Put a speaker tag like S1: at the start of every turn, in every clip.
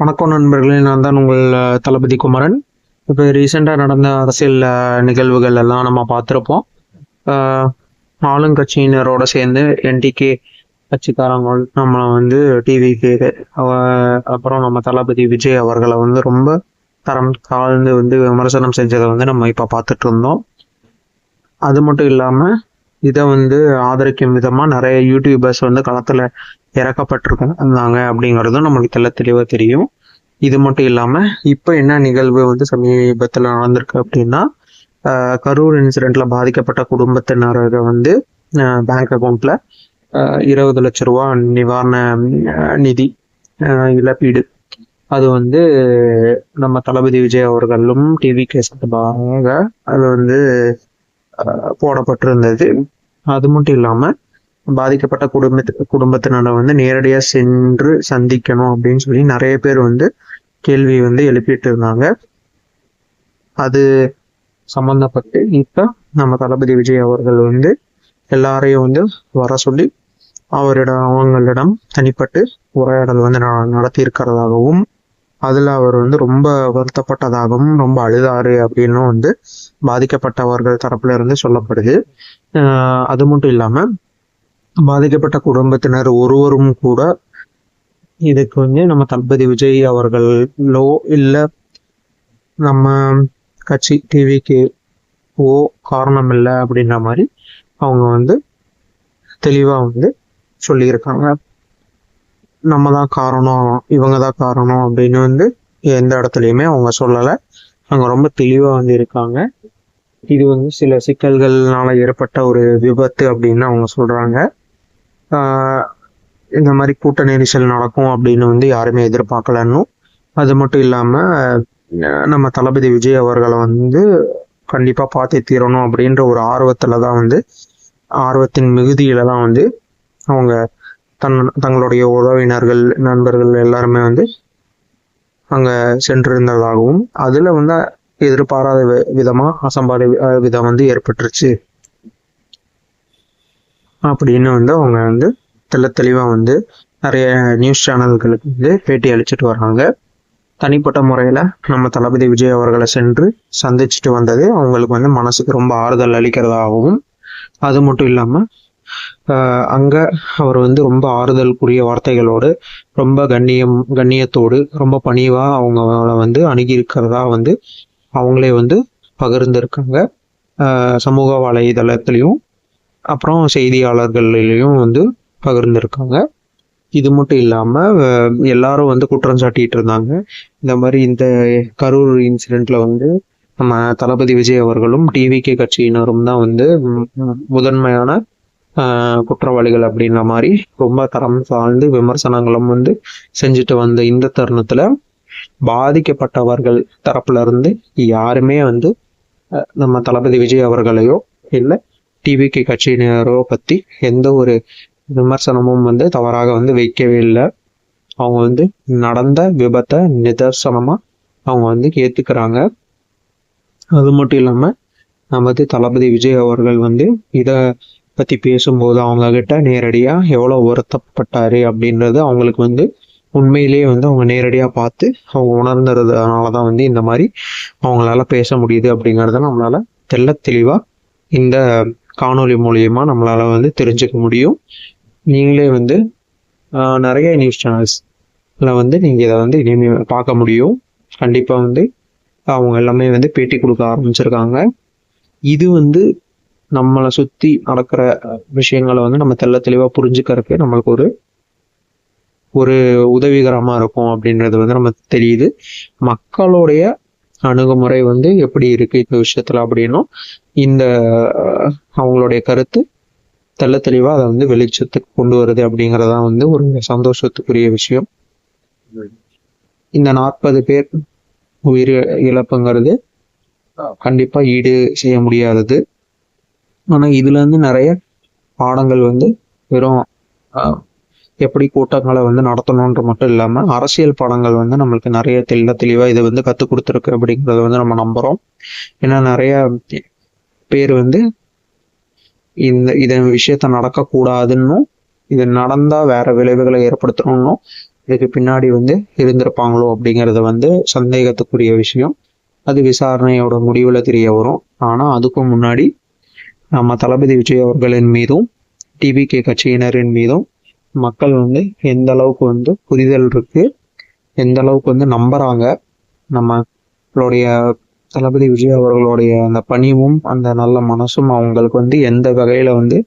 S1: வணக்கம் நண்பர்களே நான் தான் உங்கள் தளபதி குமரன். இப்போ ரீசெண்டாக நடந்த அரசியல் நிகழ்வுகள் எல்லாம் நம்ம பார்த்துருப்போம். ஆளுங்கட்சியினரோட சேர்ந்து என்டிகே கட்சிக்காரங்க நம்மளை வந்து டிவிக்கு அப்புறம் நம்ம தளபதி விஜய் அவர்களை வந்து ரொம்ப தரம் தாழ்ந்து வந்து விமர்சனம் செஞ்சதை வந்து நம்ம இப்போ பார்த்துட்டு இருந்தோம். அது மட்டும் இல்லாமல் இதை வந்து ஆதரிக்கும் விதமாக நிறைய யூடியூபர்ஸ் வந்து களத்தில் இறக்கப்பட்டிருக்காங்க அப்படிங்கிறதும் நம்மளுக்கு தெல்ல தெளிவாக தெரியும். இது மட்டும் இல்லாமல் இப்போ என்ன நிகழ்வு வந்து சமீபத்தில் நடந்திருக்கு அப்படின்னா கரூர் இன்சிடெண்ட்டில் பாதிக்கப்பட்ட குடும்பத்தினரை வந்து பேங்க் அக்கௌண்ட்டில் இருபது லட்ச ரூபா நிவாரண நிதி இழப்பீடு. அது வந்து நம்ம தளபதி விஜய் அவர்களும் டிவி சார்பாக அது வந்து போடப்பட்டிருந்தது. அது மட்டும் இல்லாம பாதிக்கப்பட்ட குடும்பத்து குடும்பத்தினரை வந்து நேரடியா சென்று சந்திக்கணும் அப்படின்னு சொல்லி நிறைய பேர் வந்து கேள்வி வந்து எழுப்பிட்டு இருந்தாங்க. அது சம்பந்தப்பட்டு இப்போ நம்ம தளபதி விஜய் அவர்கள் வந்து எல்லாரையும் வந்து வர சொல்லி அவரிடம் அவங்களிடம் தனிப்பட்டு உரையாடல் வந்து ந- நடத்தி இருக்கிறதாகவும் அதுல அவர் வந்து ரொம்ப வருத்தப்பட்டதாகவும் ரொம்ப அழுதாரு அப்படின்னும் வந்து பாதிக்கப்பட்டவர்கள் தரப்புல இருந்து சொல்லப்படுது. அது மட்டும் இல்லாம பாதிக்கப்பட்ட குடும்பத்தினர் ஒருவரும் கூட இதுக்கு வந்து நம்ம தளபதி விஜய் அவர்களோ இல்ல நம்ம கட்சி டிவிக்கு ஓ காரணம் இல்லை அப்படின்ற மாதிரி அவங்க வந்து தெளிவா வந்து சொல்லியிருக்காங்க. நம்ம தான் காரணம் இவங்க தான் காரணம் அப்படின்னு வந்து எந்த இடத்துலையுமே அவங்க சொல்லலை. அவங்க ரொம்ப தெளிவாக வந்து இருக்காங்க. இது வந்து சில சிக்கல்கள்னால ஏற்பட்ட ஒரு விபத்து அப்படின்னு அவங்க சொல்கிறாங்க இந்த மாதிரி கூட்ட நெரிசல் நடக்கும் அப்படின்னு வந்து யாருமே எதிர்பார்க்கலன்னும் அது மட்டும் இல்லாமல் நம்ம தளபதி விஜய் அவர்களை வந்து கண்டிப்பாக பார்த்தே தீரணும் அப்படின்ற ஒரு ஆர்வத்தில் தான் வந்து ஆர்வத்தின் மிகுதியில தான் வந்து அவங்க தன் தங்களுடைய உறவினர்கள் நண்பர்கள் எல்லாருமே வந்து அங்க சென்றிருந்ததாகவும் அதுல வந்து எதிர்பாராத வி- விதமா அசம்பாத விதம் வந்து ஏற்பட்டுருச்சு. அப்படின்னு வந்து அவங்க வந்து தெள்ள தெளிவா வந்து நிறைய நியூஸ் சேனல்களுக்கு வந்து பேட்டி அளிச்சிட்டு வர்றாங்க. தனிப்பட்ட முறையில நம்ம தளபதி விஜய் அவர்களை சென்று சந்திச்சுட்டு வந்தது அவங்களுக்கு வந்து மனசுக்கு ரொம்ப ஆறுதல் அளிக்கிறதாகவும் அது மட்டும் இல்லாம அங்க அவர் வந்து ரொம்ப ஆறுதலுக்குரிய வார்த்தைகளோடு ரொம்ப கண்ணியம் கண்ணியத்தோடு ரொம்ப பணிவா அவங்கள வந்து அணுகி இருக்கிறதா வந்து அவங்களே வந்து பகிர்ந்திருக்காங்க. ஆஹ் சமூக வலைதளத்திலையும் அப்புறம் செய்தியாளர்கள்லையும் வந்து பகிர்ந்திருக்காங்க. இது மட்டும் இல்லாம எல்லாரும் வந்து குற்றம் சாட்டிட்டு இருந்தாங்க. இந்த மாதிரி இந்த கரூர் இன்சிடென்ட்ல வந்து நம்ம தளபதி விஜய் அவர்களும் டிவிகே கட்சியினரும் தான் வந்து முதன்மையான குற்றவாளிகள் அப்படின்ற மாதிரி ரொம்ப தரம் சார்ந்து விமர்சனங்களும் வந்து செஞ்சுட்டு வந்த இந்த தருணத்தில் பாதிக்கப்பட்டவர்கள் தரப்புல இருந்து யாருமே வந்து நம்ம தளபதி விஜய் அவர்களையோ இல்லை டிவிகே கட்சியினரோ பற்றி எந்த ஒரு விமர்சனமும் வந்து தவறாக வந்து வைக்கவே இல்லை. அவங்க வந்து நடந்த விபத்தை நிதர்சனமாக அவங்க வந்து ஏற்றுக்கிறாங்க அது மட்டும் இல்லாமல் நமது தளபதி விஜய் அவர்கள் வந்து இதை பற்றி பேசும்போது அவங்கக்கிட்ட நேரடியாக எவ்வளோ வருத்தப்பட்டார் வருத்தப்பட்டாரு அப்படின்றது அவங்களுக்கு வந்து உண்மையிலேயே வந்து அவங்க நேரடியாக பார்த்து அவங்க உணர்ந்துறதுனால தான் வந்து இந்த மாதிரி அவங்களால பேச முடியுது அப்படிங்கறத நம்மளால தெள்ள தெளிவாக இந்த காணொளி மூலியமாக நம்மளால் வந்து தெரிஞ்சுக்க முடியும். நீங்களே வந்து நிறைய நியூஸ் சேனல்ஸில் வந்து நீங்கள் இதை வந்து இனிமே பார்க்க முடியும். கண்டிப்பாக வந்து அவங்க எல்லாமே வந்து பேட்டி கொடுக்க ஆரம்பிச்சிருக்காங்க. இது வந்து நம்மளை சுத்தி நடக்கிற விஷயங்களை வந்து நம்ம தெல்ல தெளிவா புரிஞ்சுக்கிறதுக்கு நம்மளுக்கு ஒரு ஒரு உதவிகரமா இருக்கும் அப்படின்றது வந்து நம்ம தெரியுது. மக்களுடைய அணுகுமுறை வந்து எப்படி இருக்கு இந்த விஷயத்துல அப்படின்னும் இந்த அவங்களுடைய கருத்து தெள்ள தெளிவா அதை வந்து வெளிச்சத்துக்கு கொண்டு வருது அப்படிங்கறதான் வந்து ஒரு சந்தோஷத்துக்குரிய விஷயம். இந்த நாற்பது பேர் உயிர் இழப்புங்கிறது கண்டிப்பாக கண்டிப்பா ஈடு செய்ய முடியாதது. ஆனால் இதுலேருந்து நிறைய பாடங்கள் வந்து வெறும் எப்படி கூட்டங்களை வந்து நடத்தணுன்ற மட்டும் இல்லாமல் அரசியல் பாடங்கள் வந்து நம்மளுக்கு நிறைய தெல்ல தெளிவாக இதை வந்து கற்றுக் கொடுத்துருக்கு அப்படிங்கிறத வந்து நம்ம நம்புகிறோம் ஏன்னா நிறைய பேர் வந்து இந்த இதன் விஷயத்த நடக்கக்கூடாதுன்னும் இது நடந்தால் வேற விளைவுகளை ஏற்படுத்தணும்னும் இதுக்கு பின்னாடி வந்து இருந்திருப்பாங்களோ அப்படிங்கிறத வந்து சந்தேகத்துக்குரிய விஷயம். அது விசாரணையோட முடிவில் தெரிய வரும். ஆனால் அதுக்கும் முன்னாடி நம்ம தளபதி விஜய் அவர்களின் மீதும் டிவிகே கட்சியினரின் மீதும் மக்கள் வந்து எந்த அளவுக்கு வந்து புரிதல் இருக்கு எந்த அளவுக்கு வந்து நம்புறாங்க நம்மளுடைய தளபதி விஜய் அவர்களுடைய அந்த பணிவும் அந்த நல்ல மனசும் அவங்களுக்கு வந்து எந்த வகையில வந்து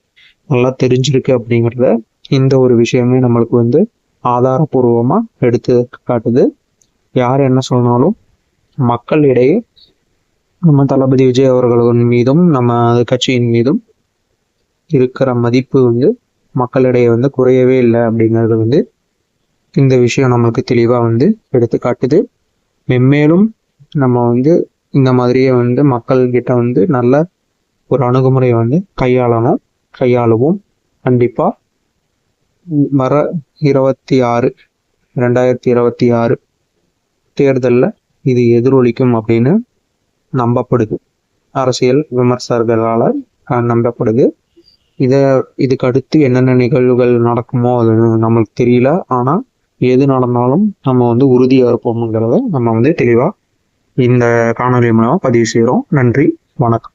S1: நல்லா தெரிஞ்சிருக்கு அப்படிங்கிறத இந்த ஒரு விஷயமே நம்மளுக்கு வந்து ஆதாரபூர்வமா எடுத்து காட்டுது. யார் என்ன சொன்னாலும் மக்களிடையே நம்ம தளபதி விஜய் அவர்களின் மீதும் நம்ம கட்சியின் மீதும் இருக்கிற மதிப்பு வந்து மக்களிடையே வந்து குறையவே இல்லை அப்படிங்கிறது வந்து இந்த விஷயம் நம்மளுக்கு தெளிவாக வந்து எடுத்து காட்டுது. மென்மேலும் நம்ம வந்து இந்த மாதிரியே வந்து மக்கள்கிட்ட வந்து நல்ல ஒரு அணுகுமுறையை வந்து கையாளணும் கையாளுவோம். கண்டிப்பாக வர இருபத்தி ஆறு ரெண்டாயிரத்தி இருபத்தி ஆறு தேர்தலில் இது எதிரொலிக்கும் அப்படின்னு நம்பப்படுது. அரசியல் விமர்சகர்களால் நம்பப்படுது. இதை இதுக்கு அடுத்து என்னென்ன நிகழ்வுகள் நடக்குமோ அது நம்மளுக்கு தெரியல. ஆனால் எது நடந்தாலும் நம்ம வந்து உறுதியாக இருப்போம்ங்கிறத நம்ம வந்து தெளிவாக இந்த காணொலி மூலமாக பதிவு செய்கிறோம் நன்றி. வணக்கம்.